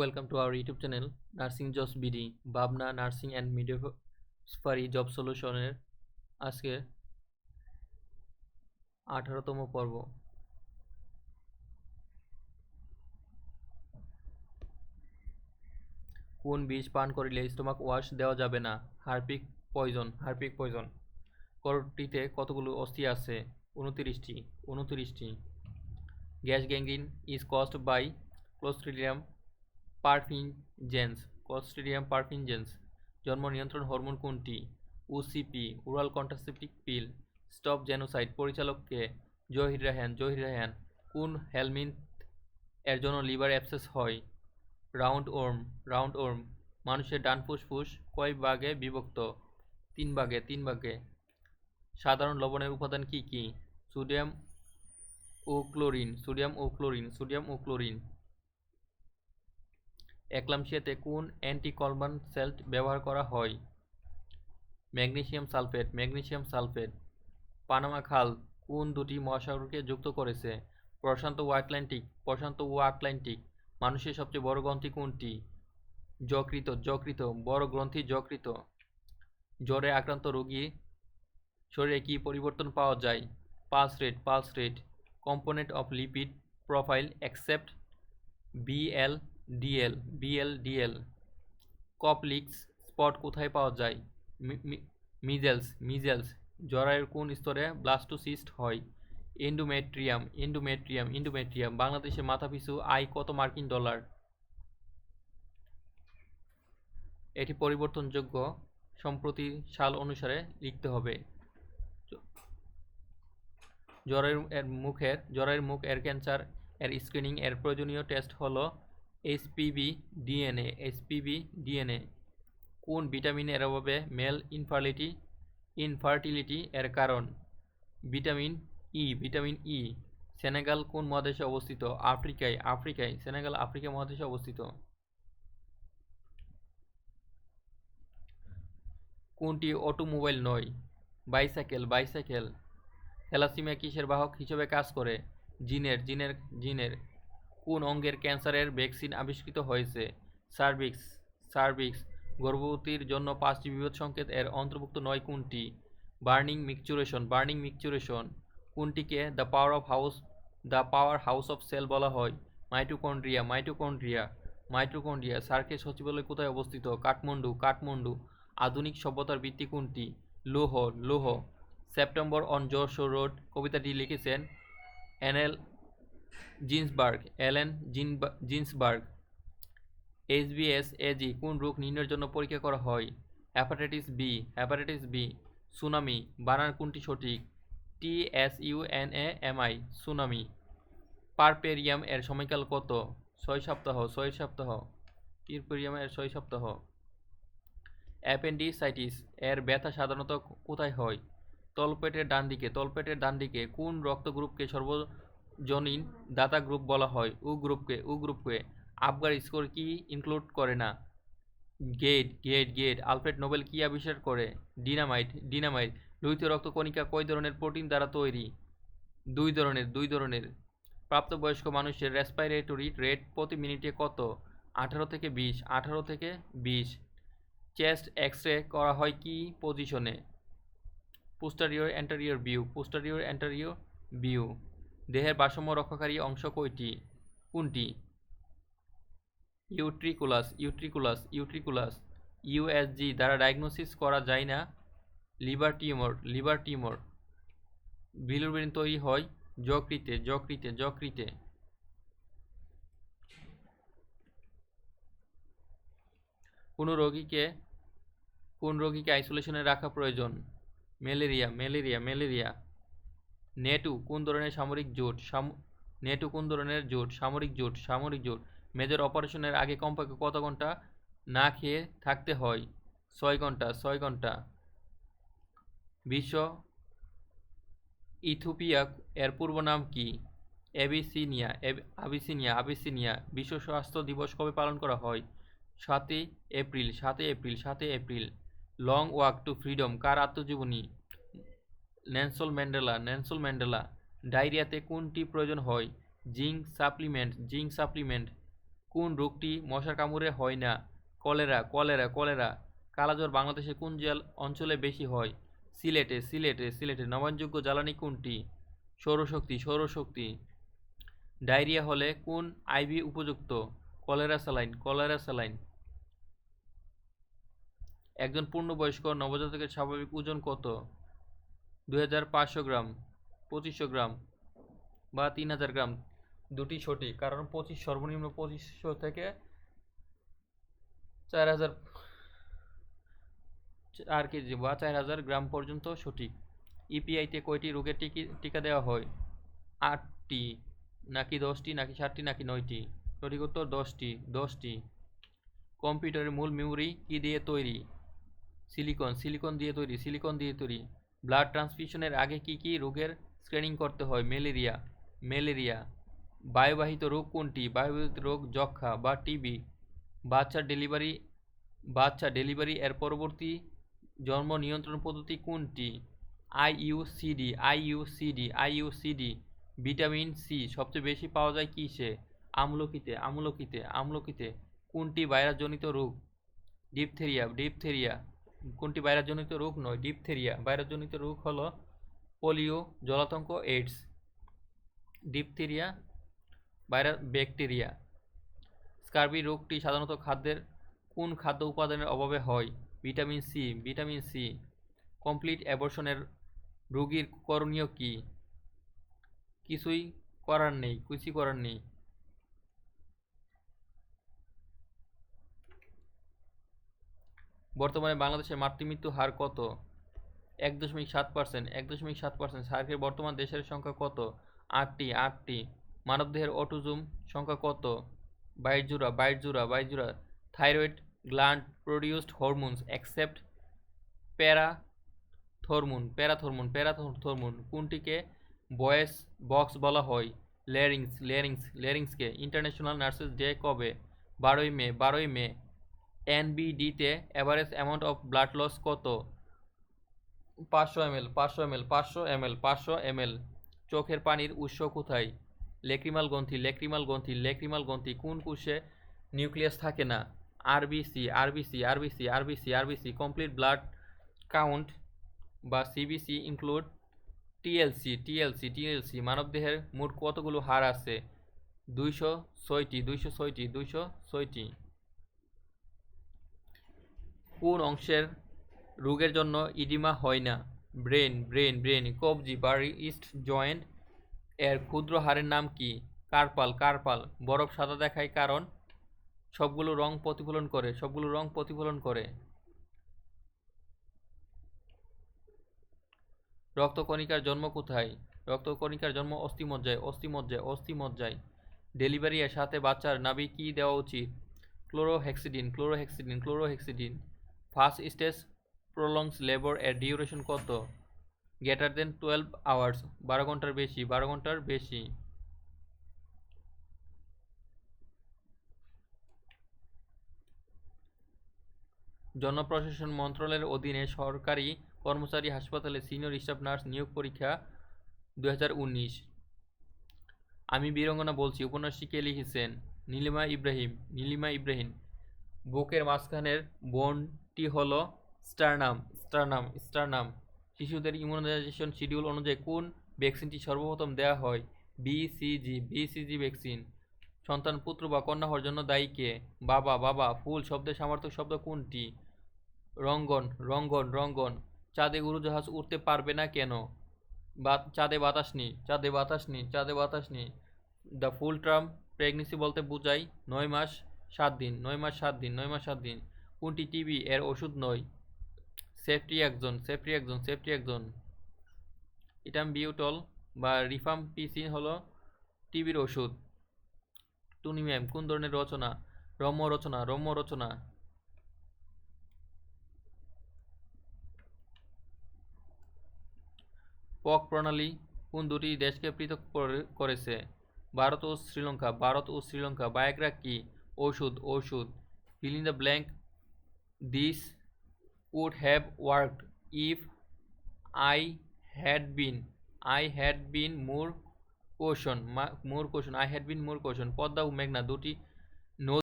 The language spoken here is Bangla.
Welcome to our YouTube channel nursing Jobs B D Bhabna nursing and midwifery job সলিউশনের আজকে আঠারোতম পর্ব। কোন বীজ পান করিলে স্টোমাক ওয়াশ দেওয়া যাবে না? Harpic poison Harpic poison. করটিতে কতগুলো অস্থি আছে? উনতিরিশটি উনতিরিশটি gas gangrene is caused by Clostridium perfringens Clostridium perfringens জন্ম নিয়ন্ত্রণ হরমোন কোনটি? OCP oral contraceptive pill stop genocide পরিচালককে Zahir Raihan Zahir Raihan কোন হেলমিন্থ এর জন্য লিভার অ্যাপসেস হয়? রাউন্ড ওর্ম রাউন্ড ওর্ম, মানুষের ডান ফুসফুস, কয় ভাগে বিভক্ত? তিন ভাগে তিন ভাগে। সাধারণ লবণের উপাদান কি কি? সোডিয়াম ও ক্লোরিন, সোডিয়াম ও ক্লোরিন, সোডিয়াম ও ক্লোরিন। একলামশিয়াতে কোন অ্যান্টিকলবান সেল্ট ব্যবহার করা হয়। Magnesium sulphate magnesium sulphate, Panama খাল কোন দুটি মহাসাগরকে যুক্ত করেছে? প্রশান্ত ও আটলান্টিক, প্রশান্ত ও আটলান্টিক, মানুষের সবচেয়ে বড় গ্রন্থি কোনটি? যকৃত যকৃত, বড় গ্রন্থি যকৃত। জ্বরে আক্রান্ত রোগী, শরীরে কি পরিবর্তন পাওয়া যায়? Pulse rate pulse rate, component of lipid profile except, VL DL VL DL Koplik's spot কোথায় পাওয়া যায়? Measles measles. জরায়ুর কোন স্তরে ব্লাস্টোসিস্ট হয়? Endometrium endometrium endometrium. বাংলাদেশে মাথাপিছু আয় কত মার্কিন ডলার? এটি পরিবর্তনযোগ্য সম্প্রতি সাল অনুসারে লিখতে হবে। জ্বরের এর মুখের জ্বরের মুখ, এর ক্যান্সার, এর স্ক্রিনিং, এর প্রয়োজনীয় টেস্ট হলো এইচপিভি ডিএনএ এইচপিভি ডিএনএ কোন ভিটামিনের অভাবে মেল ইনফার্টিলিটি ইনফার্টিলিটি এর কারণ? Vitamin E vitamin E, Senegal কোন মহাদেশে অবস্থিত? আফ্রিকায় আফ্রিকায়, সেনেগাল আফ্রিকা মহাদেশে অবস্থিত। কোনটি অটোমোবাইল নয়? Bicycle bicycle. থ্যালাসিমিয়া কিসের বাহক হিসেবে কাজ করে? জিনের জিনের জিনের। কোন অঙ্গের ক্যান্সারের ভ্যাকসিন আবিষ্কৃত হয়েছে? সার্ভিক্স সার্ভিক্স, গর্ভবতীর জন্য পাঁচটি বিপদ সংকেত এর অন্তর্ভুক্ত নয় কোনটি? Burning micturition burning micturition কোনটিকে the power of house, the powerhouse of cell বলা হয়? মাইটোকন্ড্রিয়া মাইটোকন্ড্রিয়া মাইটোকন্ড্রিয়া সার্কের সচিবালয় কোথায় অবস্থিত? কাঠমান্ডু কাঠমান্ডু আধুনিক সভ্যতার ভিত্তি কোনটি? লোহ লোহ। সেপ্টেম্বর অন জোরশো রোড, কবিতাটি লিখেছেন NL Ginsberg, Allen Ginsberg. HBs Ag কোন রোগ নির্ণয়ের জন্য পরীক্ষা করা হয়? Hepatitis B hepatitis B, tsunami, বানান কোনটি সঠিক? T S U N A M I, tsunami. Puerperium এর সময়কাল কত? ছয় সপ্তাহ ছয় সপ্তাহ। পিরপেরিয়াম এর ছয় সপ্তাহ। অ্যাপেন্ডিসাইটিস এর ব্যথা সাধারণত কোথায় হয়? তলপেটের ডান দিকে তলপেটের ডান দিকে কোন রক্ত গ্রুপকে সর্বজনীন দাতা গ্রুপ বলা হয়। উ গ্রুপকে উ গ্রুপকে আফগার স্কোর কি ইনক্লুড করে না? Gate gate gate Alfred Nobel কি আবিষ্কার করে? Dynamite dynamite. লোহিত রক্ত কণিকা কয় ধরনের প্রোটিন দ্বারা তৈরি? দুই ধরনের দুই ধরনের। প্রাপ্তবয়স্ক মানুষের রেসপাইরেটরি রেট প্রতি মিনিটে কত? আঠারো থেকে বিশ, আঠারো থেকে বিশ। চেস্ট এক্স রে করা হয় কি পজিশনে পোস্টারিয়র অ্যান্টারিয়র ভিউ পোস্টারিয়র অ্যান্টারিয়র ভিউ দেহের ভারসাম্য রক্ষাকারী অংশ কয়টি? কোনটি? Utriculus utriculus utriculus U S G দ্বারা ডায়াগনোসিস করা যায় না। Liver tumour liver tumour. Bilirubin তৈরি হয় যকৃতে যকৃতে যকৃতে। কোনো রোগীকে, কোন রোগীকে আইসোলেশনে রাখা প্রয়োজন? Malaria malaria malaria. নেটু কোন ধরনের সামরিক জোট? নেটু কোন ধরনের জোট? সামরিক জোট সামরিক জোট। মেজর অপারেশনের আগে কমপক্ষে কত ঘণ্টা না খেয়ে থাকতে হয়? ছয় ঘণ্টা ছয় ঘণ্টা। বিশ্ব ইথোপিয়া এর পূর্ব নাম কি? Abyssinia Abyssinia Abyssinia. বিশ্ব স্বাস্থ্য দিবস কবে পালন করা হয়? সাতই এপ্রিল সাতই এপ্রিল সাতই April. Long walk to freedom, কার আত্মজীবনী? ন্যানসল ম্যান্ডেলা ন্যানসল ম্যান্ডেলা, ডায়রিয়াতে কোনটি প্রয়োজন হয়? Zinc supplement zinc supplement. কোন রোগটি মশার কামড়ে হয় না? Cholera cholera cholera. কালাজ্বর বাংলাদেশে কোন জেল অঞ্চলে বেশি হয়? সিলেটে সিলেটে সিলেটে। নবায়নযোগ্য জ্বালানি কোনটি? সৌরশক্তি সৌরশক্তি। ডায়রিয়া হলে কোন আইভি উপযুক্ত? Cholera saline cholera saline. একজন পূর্ণবয়স্ক নবজাতকের স্বাভাবিক ওজন কত? দুই পাঁচশো গ্রাম, পঁচিশশো গ্রাম বা তিন হাজার গ্রাম, দুটি সঠিক কারণ পঁচিশ, সর্বনিম্ন পঁচিশশো থেকে চার হাজার চার কেজি বা চার হাজার গ্রাম পর্যন্ত সঠিক ইপিআইতে কয়টি রোগের টিকি, টিকা দেওয়া হয়? আটটি। নাকি দশটি, নাকি সাতটি, নাকি নয়টি? সঠিক উত্তর, দশটি। দশটি। কম্পিউটারের মূল মেমোরি কী দিয়ে তৈরি? সিলিকন সিলিকন দিয়ে তৈরি, সিলিকন দিয়ে তৈরি। ব্লাড ট্রান্সফিউশনের আগে কি কি রোগের স্ক্রিনিং করতে হয়? ম্যালেরিয়া ম্যালেরিয়া বায়ুবাহিত রোগ কোনটি? বায়ুবাহিত রোগ যক্ষা বা টিবি বাচ্চার ডেলিভারি বাচ্চা ডেলিভারি এর পরবর্তী জন্ম নিয়ন্ত্রণ পদ্ধতি কোনটি? IUCD IUCD IUCD vitamin C সবচেয়ে বেশি পাওয়া যায় কিসে? আমলকিতে আমলকিতে আমলকিতে কোনটি ভাইরাসজনিত রোগ? ডিপথেরিয়া ডিপথেরিয়া কোনটি ভাইরাসজনিত রোগ নয়? ডিপথেরিয়া। ভাইরাসজনিত রোগ হলো polio, জলাতঙ্ক, AIDS. Diphtheria, virus, bacteria. Scurvy রোগটি সাধারণত খাদ্যের কোন খাদ্য উপাদানের অভাবে হয়? Vitamin C vitamin C. Complete অ্যাবর্শনের রোগীর করণীয় কি? কিছুই করার নেই, কিছুই করার নেই। বর্তমানে বাংলাদেশের মাতৃমৃত্যু হার কত? এক দশমিক সাত পার্সেন্ট। এক দশমিক সাত পার্সেন্ট। সার্কের বর্তমান দেশের সংখ্যা কত? আটটি আটটি। মানবদেহের অটোজুম সংখ্যা কত? জোড়া বাইশ জোড়া thyroid gland produced hormones, except parathormone parathormone parathormone. কোনটিকে voice box বলা হয়? লেরিংস লেরিংস লেরিংসকে ইন্টারন্যাশনাল নার্সেস ডে কবে? বারোই মে বারোই May. এনবিডিতে average amount of blood loss কত? পাঁচশো এমএল পাঁচশো এমএল পাঁচশো এমএল পাঁচশো এমএল চোখের পানির উৎস কোথায়? লেক্রিমাল গ্রন্থি লেক্রিমাল গ্রন্থি লেক্রিমাল গ্রন্থি কোন কোষে নিউক্লিয়াস থাকে না? RBC RBC RBC RBC RBC complete blood count বা CBC include TLC TLC TLC মানবদেহের মোট কতগুলো হাড় আছে? দুইশো ছয়টি দুইশো ছয়টি দুইশো ছয়টি। কোন অংশের রোগের জন্য ইডিমা হয় না? ব্রেন ব্রেন ব্রেন, কবজি বা ইস্ট জয়েন্ট এর ক্ষুদ্র হাড়ের নাম কি? Carpal carpal. বরফ সাদা দেখায় কারণ সবগুলো রং প্রতিফলন করে, সবগুলো রং প্রতিফলন করে। রক্তকণিকার জন্ম কোথায়? রক্তকণিকার জন্ম অস্থিমজ্জায় অস্থিমজ্জায় অস্থিমজ্জায়। ডেলিভারি এর সাথে বাচ্চার নাভি কী দেওয়া উচিত? Chlorhexidine chlorhexidine chlorhexidine. First stage prolongs labour এর ডিউরেশন কত? গ্রেটার দেন টুয়েলভ আওয়ার্স, বারো ঘণ্টার বেশি, বারো ঘণ্টার বেশি। জনপ্রশাসন মন্ত্রণালয়ের অধীনে সরকারি কর্মচারী হাসপাতালে সিনিয়র স্টাফ নার্স নিয়োগ পরীক্ষা দু হাজার উনিশ। আমি বীরঙ্গনা বলছি, উপন্যাসটি কে লিখেছেন? নীলিমা ইব্রাহিম নীলিমা ইব্রাহিম। বুকের মাঝখানের বোনটি হলো স্টারনাম স্টারনাম স্টারনাম। শিশুদের ইমিউনাইজেশন শিডিউল অনুযায়ী কোন ভ্যাকসিনটি সর্বপ্রথম দেওয়া হয়? বিসিজি বিসিজি ভ্যাকসিন সন্তান, পুত্র বা কন্যা হওয়ার জন্য দায়ী কে? বাবা বাবা, ফুল শব্দের সামর্থক শব্দ কোনটি? রঙ্গন রঙ্গন রঙ্গন। চাঁদে উড়োজাহাজ উঠতে পারবে না কেন? বা, চাঁদে বাতাস নেই, চাঁদে বাতাস নেই, চাঁদে বাতাস নেই। দ্য ফুল টার্ম প্রেগনেন্সি বলতে বোঝায় নয় মাস, সাত দিন, নয় মাস, সাত দিন, নয় মাস, সাত দিন। কোনটি টিবি এর ওষুধ নয়। সেফটি একজন সেফটি একজন সেফটি একজন ইটাম বিউটল বা রিফাম পিসি হলো টিবির ওষুধ। টুনি ম্যাম কোন ধরনের রচনা? রম্য রচনা রম্য রচনা। পক প্রণালী, কোন দুটি দেশকে পৃথক করে- করেছে? ভারত ও শ্রীলঙ্কা, ভারত ও শ্রীলঙ্কা বায়োগ্রা কি? ওষুধ ওষুধ fill in the blank this would have worked if I had been I had been more caution more caution I had been more caution Padma ও মেঘনা দুটি